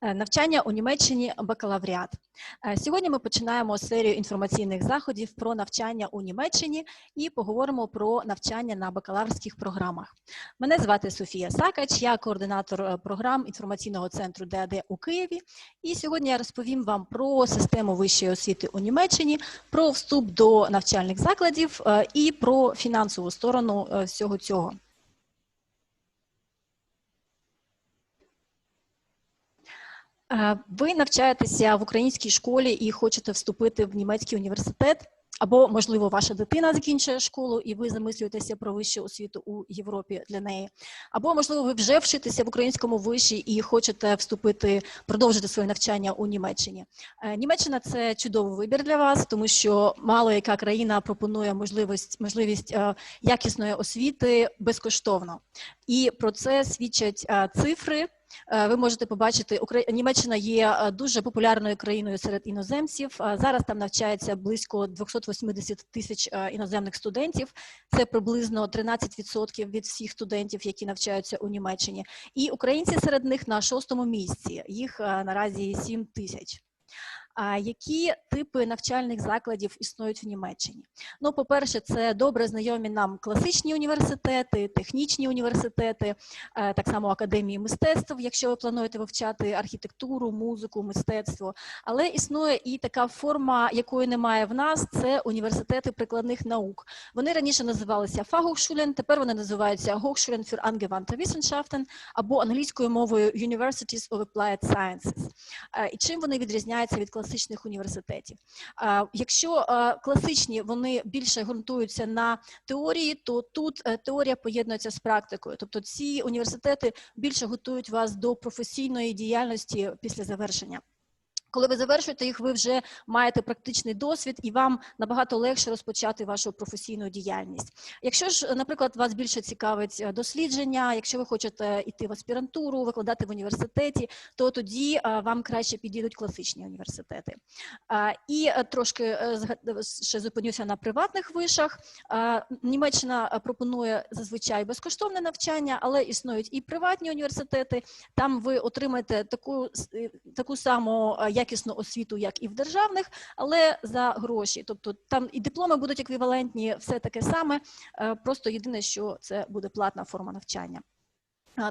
Е, Навчання у Німеччині бакалавріат. Е, Сьогодні ми починаємо серію інформаційних заходів про навчання у Німеччині і поговоримо про навчання на бакалаврських програмах. Мене звати Софія Сакач, я координатор е, програм інформаційного центру ДАД у Києві. І сьогодні я розповім вам про систему вищої освіти у Німеччині, про вступ до навчальних закладів і про фінансову сторону всього цього. Ви навчаєтеся в українській школі і хочете вступити в німецький університет, або, можливо, ваша дитина закінчує школу, і ви замислюєтеся про вищу освіту у Європі для неї. Або, можливо, ви вже вчитеся в українському виші і хочете вступити, продовжити своє навчання у Німеччині. Е, Німеччина це чудовий вибір для вас, тому що мало яка країна пропонує можливість, можливість е, якісної освіти безкоштовно. І про це свідчать е, цифри. Е, Ви можете побачити, Німеччина є е, дуже популярною країною серед іноземців. Е, Зараз там навчається близько 280 тисяч іноземних студентів. Це приблизно 13% від всіх студентів, які навчаються у Німеччині. І українці серед них на шостому місці. Їх наразі 7 тисяч. Які типи навчальних закладів існують в Німеччині? Ну, по-перше, це добре знайомі нам класичні університети, технічні університети, е, так само академії мистецтв, якщо ви плануєте вивчати архітектуру, музику, мистецтво. Але існує і така форма, якої немає в нас, це університети прикладних наук. Вони раніше називалися Fachhochschulen, тепер вони називаються Hochschulen für angewandte Wissenschaften або англійською мовою Universities of Applied Sciences. Е, І чим вони відрізняються від класичних університетів? Е, Якщо класичні вони більше ґрунтуються на теорії, то тут е, теорія поєднується з практикою. Тобто ці університети більше готують вас до професійної діяльності після завершення. Коли ви завершуєте їх, ви вже маєте практичний досвід, і вам набагато легше розпочати вашу професійну діяльність. Якщо ж, наприклад, вас більше цікавить е, дослідження, якщо ви хочете йти в аспірантуру, викладати в університеті, то тоді е, вам краще підійдуть класичні університети. І е, трошки е, ще зупинюся на приватних вишах. Німеччина пропонує зазвичай безкоштовне навчання, але існують і приватні університети. Там ви отримаєте таку, таку саму якісну освіту, як і в державних, але за гроші. Тобто там і дипломи будуть еквівалентні, все таке саме. е, Просто єдине, що це буде платна форма навчання.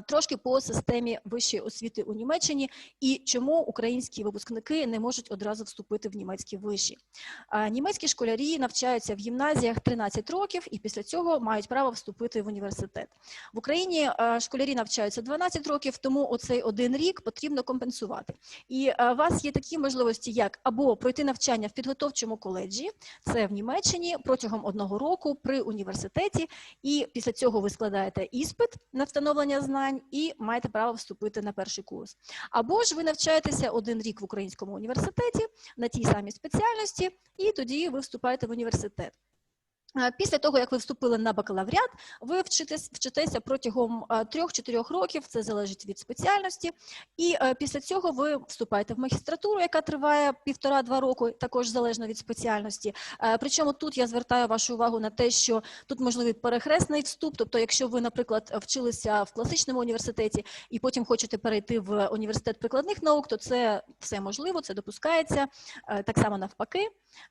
Трошки по системі вищої освіти у Німеччині і чому українські випускники не можуть одразу вступити в німецькі виші. Німецькі школярі навчаються в гімназіях 13 років і після цього мають право вступити в університет. В Україні школярі навчаються 12 років, тому оцей один рік потрібно компенсувати. І у вас є такі можливості, як або пройти навчання в підготовчому коледжі, це в Німеччині протягом одного року при університеті, і після цього ви складаєте іспит на встановлення знань і маєте право вступити на перший курс. Або ж ви навчаєтеся один рік в українському університеті на тій самій спеціальності, і тоді ви вступаєте в університет. Е, Після того, як ви вступили на бакалавріат, ви вчитесь, вчитеся протягом е, трьох-чотирьох років, це залежить від спеціальності, і е, після цього ви вступаєте в магістратуру, яка триває півтора-два роки, також залежно від спеціальності. Е, Причому тут я звертаю вашу увагу на те, що тут можливий перехресний вступ. Тобто, якщо ви, наприклад, вчилися в класичному університеті і потім хочете перейти в університет прикладних наук, то це все можливо, це допускається е, так само навпаки.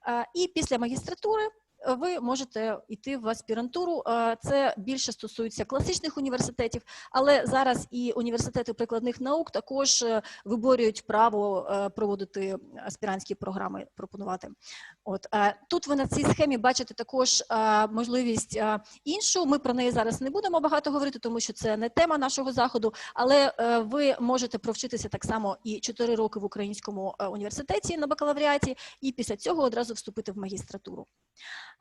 Е, І після магістратури е, ви можете йти в аспірантуру. Е, Це більше стосується класичних університетів, але зараз і університети прикладних наук також е, виборюють право е, проводити аспірантські програми, пропонувати. От тут ви на цій схемі бачите також можливість іншу. Ми про неї зараз не будемо багато говорити, тому що це не тема нашого заходу. Але ви можете провчитися так само і 4 роки в українському університеті на бакалавріаті, і після цього одразу вступити в магістратуру.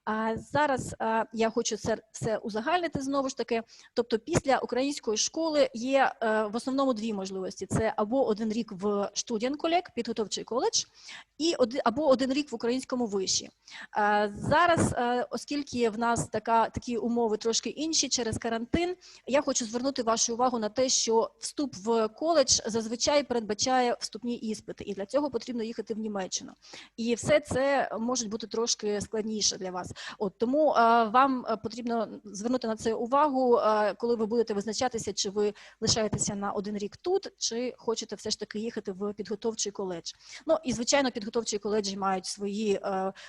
А зараз я хочу це все узагальнити знову ж таки. Тобто, після української школи є е, в основному дві можливості: це або один рік в студієнколег, підготовчий коледж, і або один рік в українському виші. Е, Зараз, е, оскільки в нас така такі умови трошки інші через карантин, я хочу звернути вашу увагу на те, що вступ в коледж зазвичай передбачає вступні іспити, і для цього потрібно їхати в Німеччину. І все це може бути трошки складніше. для вас. От тому е, вам е, потрібно звернути на це увагу, е, коли ви будете визначатися, чи ви лишаєтеся на один рік тут, чи хочете все ж таки їхати в підготовчий коледж. Ну і звичайно, підготовчі коледжі мають свої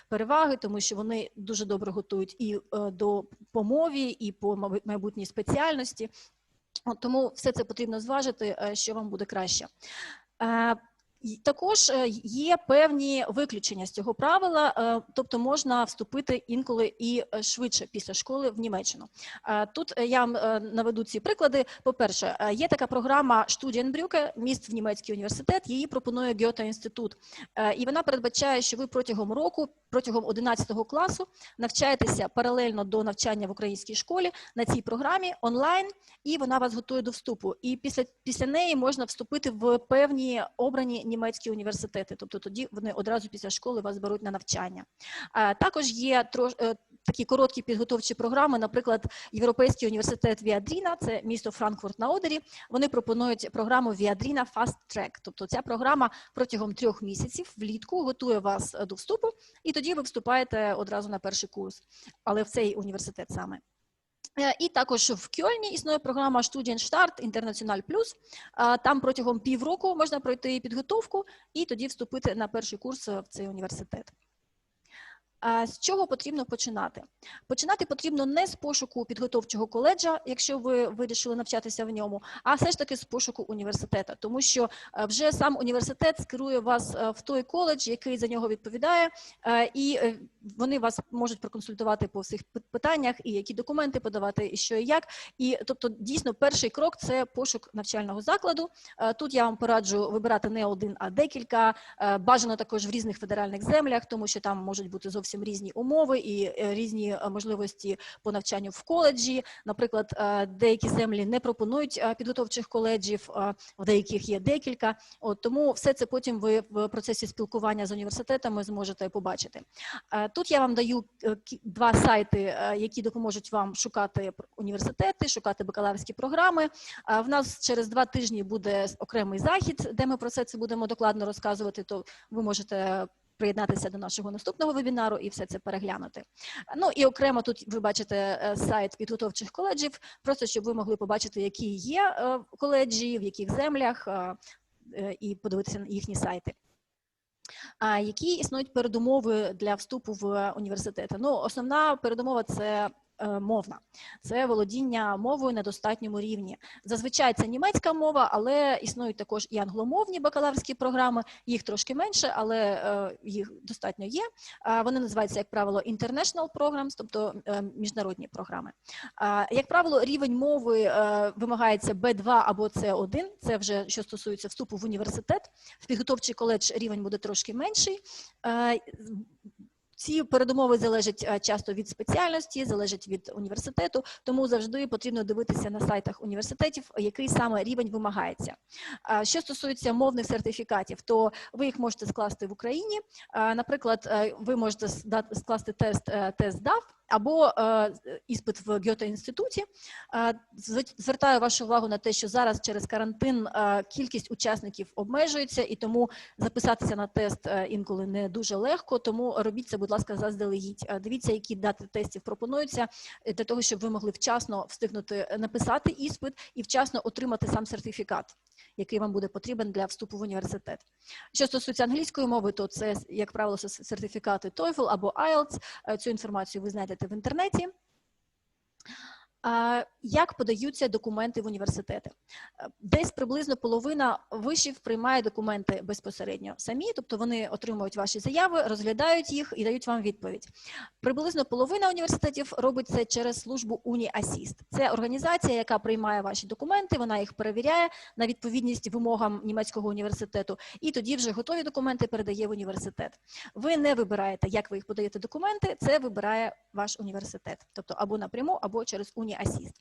переваги, тому що вони дуже добре готують і до по мові, і по майбутній спеціальності. От, тому все це потрібно зважити, що вам буде краще. Також е, є певні виключення з цього правила, е, тобто можна вступити інколи і е, швидше після школи в Німеччину. Тут я наведу ці приклади. По-перше, є така програма Studienbrücke, міст в німецький університет. Її пропонує Гьота інститут, і вона передбачає, що ви протягом року, протягом 11 класу, навчаєтеся паралельно до навчання в українській школі на цій програмі онлайн, і вона вас готує до вступу. І після, після неї можна вступити в певні обрані німецькі університети. Тобто тоді вони одразу після школи вас беруть на навчання. Також є трош, е, такі короткі підготовчі програми, наприклад, Європейський університет Віадріна, це місто Франкфурт на Одері. Вони пропонують програму Віадріна Fast Track. Тобто ця програма протягом трьох місяців влітку готує вас е, до вступу, і тоді ви вступаєте одразу на перший курс, але в цей університет саме. Е, І також в Кьольні існує програма Studienstart International Plus. Е, Там протягом півроку можна пройти підготовку і тоді вступити на перший курс е, в цей університет. З чого потрібно починати? Починати потрібно не з пошуку підготовчого коледжа, якщо ви вирішили навчатися в ньому, а все ж таки з пошуку університету, тому що е, вже сам університет скерує вас е, в той коледж, який за нього відповідає, е, і е, вони вас можуть проконсультувати по всіх питаннях, і які документи подавати, і що і як. І тобто, дійсно, перший крок це пошук навчального закладу. Е, Тут я вам пораджу вибирати не один, а декілька. Е, Бажано також в різних федеральних землях, тому що там можуть бути зовсім різні умови і е, різні можливості по навчанню в коледжі. Наприклад, деякі землі не пропонують підготовчих коледжів, в деяких є декілька. От тому все це потім ви в процесі спілкування з університетами зможете побачити. Тут я вам даю е, два сайти, е, які допоможуть вам шукати університети, шукати бакалаврські програми. Е, В нас через два тижні буде окремий захід, де ми про це це будемо докладно розказувати. То ви можете приєднатися до нашого наступного вебінару і все це переглянути. Ну і окремо тут ви бачите сайт підготовчих коледжів, просто щоб ви могли побачити, які є коледжі, в яких землях, і подивитися на їхні сайти. Які існують передумови для вступу в університети? Ну, основна передумова це мовна, це володіння мовою на достатньому рівні. Зазвичай це німецька мова, але існують також і англомовні бакалаврські програми. Їх трошки менше, але е, їх достатньо є. Вони називаються, як правило, international programs, тобто е, міжнародні програми. Як правило, рівень мови е, вимагається B2 або C1, це вже що стосується вступу в університет. В підготовчий коледж рівень буде трошки менший. Ці передумови залежать е, часто від спеціальності, залежать від університету, тому завжди потрібно дивитися на сайтах університетів, який саме рівень вимагається. Що стосується мовних сертифікатів, то ви їх можете скласти в Україні. Наприклад, е, ви можете скласти тест е, тест DAF або е, іспит в Гьоте інституті. Е, Звертаю вашу увагу на те, що зараз через карантин е, кількість учасників обмежується, і тому записатися на тест інколи не дуже легко. Тому робіть це, будь ласка, заздалегідь. Е, Дивіться, які дати тестів пропонуються е, для того, щоб ви могли вчасно встигнути е, написати іспит і вчасно отримати сам сертифікат, який вам буде потрібен для вступу в університет. Що стосується англійської мови, то це, як правило, сертифікати TOEFL або IELTS. Цю інформацію ви знайдете в інтернеті. Як подаються документи в університети? Десь приблизно половина вишів приймає документи безпосередньо самі, тобто вони отримують ваші заяви, розглядають їх і дають вам відповідь. Приблизно половина університетів робить це через службу UniAssist. Це організація, яка приймає ваші документи, вона їх перевіряє на відповідність вимогам німецького університету, і тоді вже готові документи передає в університет. Ви не вибираєте, як ви їх подаєте документи, це вибирає ваш університет, тобто або напряму, або через UniAssist.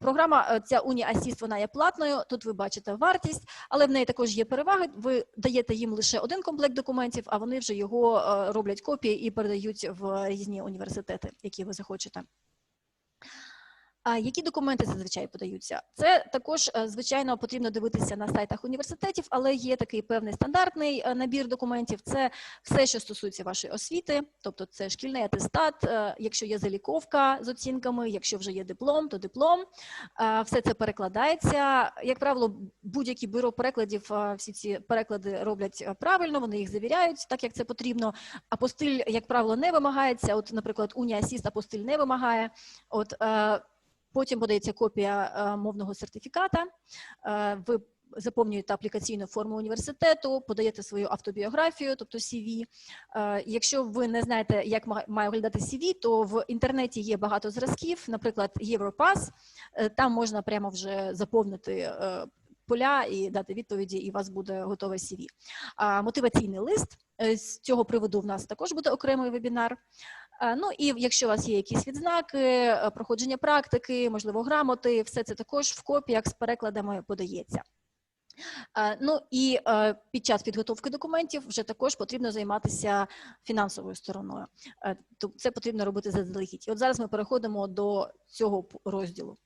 Програма е, ця UniAssist, вона є платною. Тут ви бачите вартість, але в неї також є переваги. Ви даєте їм лише один комплект документів, а вони вже його е, роблять копії і передають в різні університети, які ви захочете. Які документи зазвичай подаються? Це також, е, звичайно, потрібно дивитися на сайтах університетів, але є такий певний стандартний е, набір документів. Це все, що стосується вашої освіти, тобто це шкільний атестат, е, якщо є заліковка з оцінками, якщо вже є диплом, то диплом. Все це перекладається. Як правило, будь-які бюро перекладів всі ці переклади роблять правильно, вони їх завіряють, так як це потрібно. Апостиль, як правило, не вимагається. От, наприклад, Уніасіст апостиль не вимагає. От потім подається копія е, мовного сертифіката. Е, ви заповнюєте аплікаційну форму університету, подаєте свою автобіографію, тобто CV. Е, Якщо ви не знаєте, як має виглядати CV, то в інтернеті є багато зразків, наприклад, Європас. Там можна прямо вже заповнити поля і дати відповіді, і у вас буде готове CV. А мотиваційний лист з цього приводу в нас також буде окремий вебінар. Е, Ну і якщо у вас є якісь відзнаки, е, проходження практики, можливо, грамоти, все це також в копіях з перекладами подається. Е, Ну і під час підготовки документів вже також потрібно займатися фінансовою стороною. Це потрібно робити заздалегідь. І от зараз ми переходимо до цього розділу.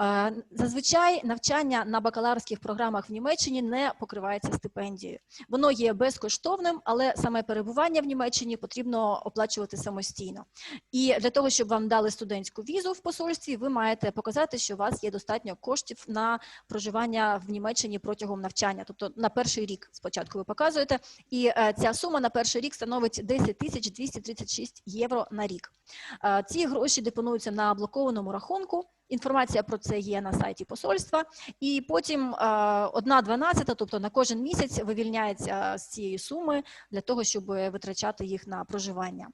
Е, Зазвичай навчання на бакалаврських програмах в Німеччині не покривається стипендією. Воно є безкоштовним, але саме перебування в Німеччині потрібно оплачувати самостійно. І для того, щоб вам дали студентську візу в посольстві, ви маєте показати, що у вас є достатньо коштів на проживання в Німеччині протягом навчання. Тобто на перший рік спочатку ви показуєте, і е, ця сума на перший рік становить 10 тисяч 236 євро на рік. Е, Ці гроші депонуються на блокованому рахунку. Інформація про це є на сайті посольства, і потім е, одна дванадцята, тобто на кожен місяць вивільняється з цієї суми для того, щоб витрачати їх на проживання.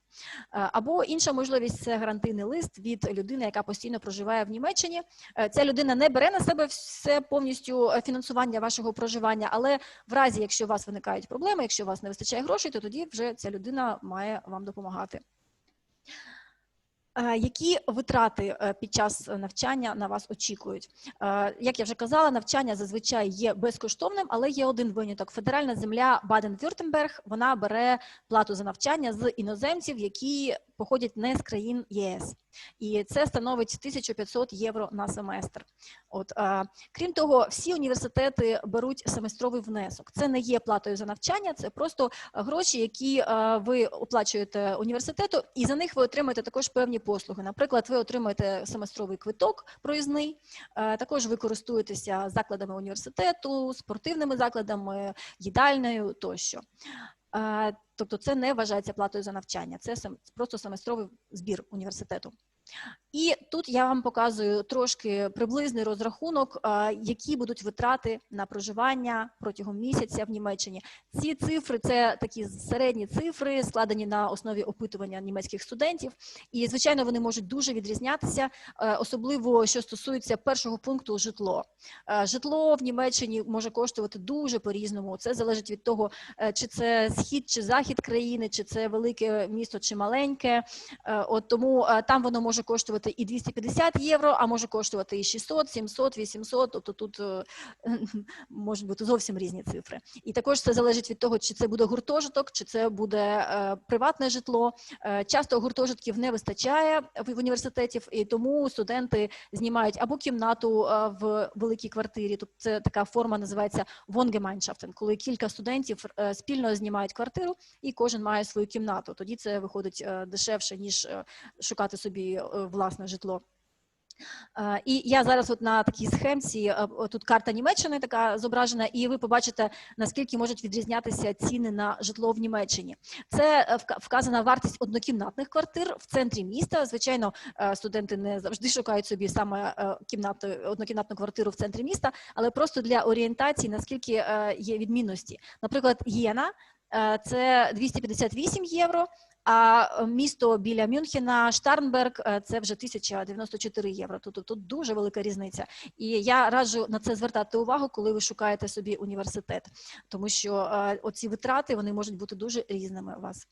Е, Або інша можливість це гарантийний лист від людини, яка постійно проживає в Німеччині. Е, Ця людина не бере на себе все повністю фінансування вашого проживання, але в разі, якщо у вас виникають проблеми, якщо у вас не вистачає грошей, то тоді вже ця людина має вам допомагати. Е, Які витрати е, під час навчання на вас очікують? Е, Як я вже казала, навчання зазвичай є безкоштовним, але є один виняток. Федеральна земля Баден-Вюртемберг вона бере плату за навчання з іноземців, які походять не з країн ЄС, і це становить 1500 євро на семестр. От е, крім того, всі університети беруть семестровий внесок. Це не є платою за навчання, це просто гроші, які е, ви оплачуєте університету, і за них ви отримуєте також певні послуги. Наприклад, ви отримуєте семестровий квиток проїзний, е, також ви користуєтеся закладами університету, спортивними закладами, їдальнею тощо. Тобто, це не вважається платою за навчання, це просто семестровий збір університету. І тут я вам показую трошки приблизний розрахунок, які будуть витрати на проживання протягом місяця в Німеччині. Ці цифри це такі середні цифри, складені на основі опитування німецьких студентів. І звичайно, вони можуть дуже відрізнятися, е, особливо що стосується першого пункту житло. Е, Житло в Німеччині може коштувати дуже по-різному. Це залежить від того, е, чи це схід чи захід країни, чи це велике місто, чи маленьке. От тому там воно може коштувати і 250 євро, а може коштувати і 600, 700, 800, Тобто тут е, можуть бути зовсім різні цифри. І також це залежить від того, чи це буде гуртожиток, чи це буде е, приватне житло. Е, Часто гуртожитків не вистачає в університетів, і тому студенти знімають або кімнату в великій квартирі. Тобто це така форма називається Wohngemeinschaften, коли кілька студентів спільно знімають квартиру, і кожен має свою кімнату. Тоді це виходить дешевше ніж шукати собі власне житло. Е, І я зараз от на такій схемці, е, тут карта Німеччини така зображена, і ви побачите, наскільки можуть відрізнятися ціни на житло в Німеччині. Це е, вказана вартість однокімнатних квартир в центрі міста. Звичайно, е, студенти не завжди шукають собі саме е, кімнату, однокімнатну квартиру в центрі міста, але просто для орієнтації, наскільки е, є відмінності. Наприклад, Єна е, це 258 євро. А е, місто біля Мюнхена, Штарнберг, е, це вже 1094 євро. Тобто тут дуже велика різниця. І я раджу на це звертати увагу, коли ви шукаєте собі університет, тому що е, оці витрати вони можуть бути дуже різними у вас.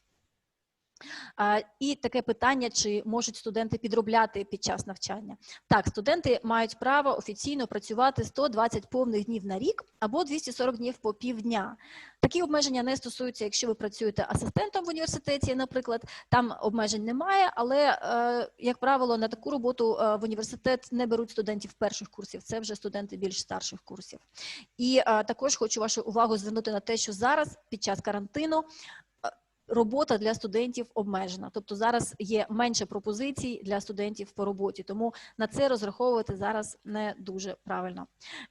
І таке питання: чи можуть студенти підробляти під час навчання? Так, студенти мають право офіційно працювати 120 повних днів на рік або 240 днів по півдня. Такі обмеження не стосуються, якщо ви працюєте асистентом в університеті, наприклад, там обмежень немає, але, е, як правило, на таку роботу е, в університет не беруть студентів перших курсів, це вже студенти більш старших курсів. І е, також хочу вашу увагу звернути на те, що зараз під час карантину робота для студентів обмежена. Тобто зараз є менше пропозицій для студентів по роботі, тому на це розраховувати зараз не дуже правильно.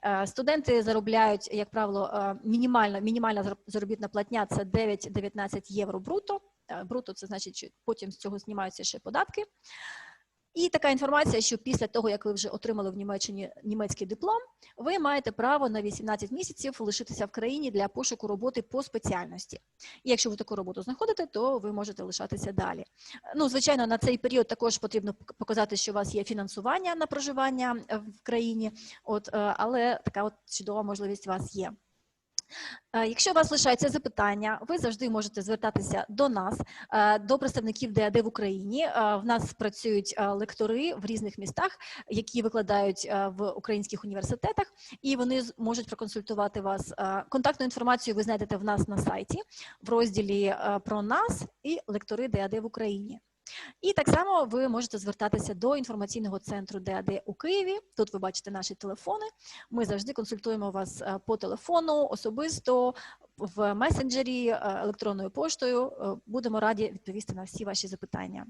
Е, Студенти заробляють, як правило, е, мінімальна, мінімальна зар- заробітна платня це 9-19 євро бруто. Е, Бруто це значить, що потім з цього знімаються ще податки. І така інформація, що після того, як ви вже отримали в Німеччині німецький диплом, ви маєте право на 18 місяців лишитися в країні для пошуку роботи по спеціальності. І якщо ви таку роботу знаходите, то ви можете лишатися далі. Ну, звичайно, на цей період також потрібно показати, що у вас є фінансування на проживання е, в країні, от, е, але така от чудова можливість у вас є. Е, Якщо у вас лишаються запитання, ви завжди можете звертатися до нас, е, до представників ДАД в Україні. Е, В нас працюють лектори в різних містах, які викладають в українських університетах, і вони можуть проконсультувати вас. Контактну інформацію ви знайдете в нас на сайті в розділі про нас і лектори ДАД в Україні. І так само ви можете звертатися до інформаційного центру ДАД у Києві. Тут ви бачите наші телефони. Ми завжди консультуємо вас е, по телефону, особисто в месенджері, е, електронною поштою. Е, Будемо раді відповісти на всі ваші запитання.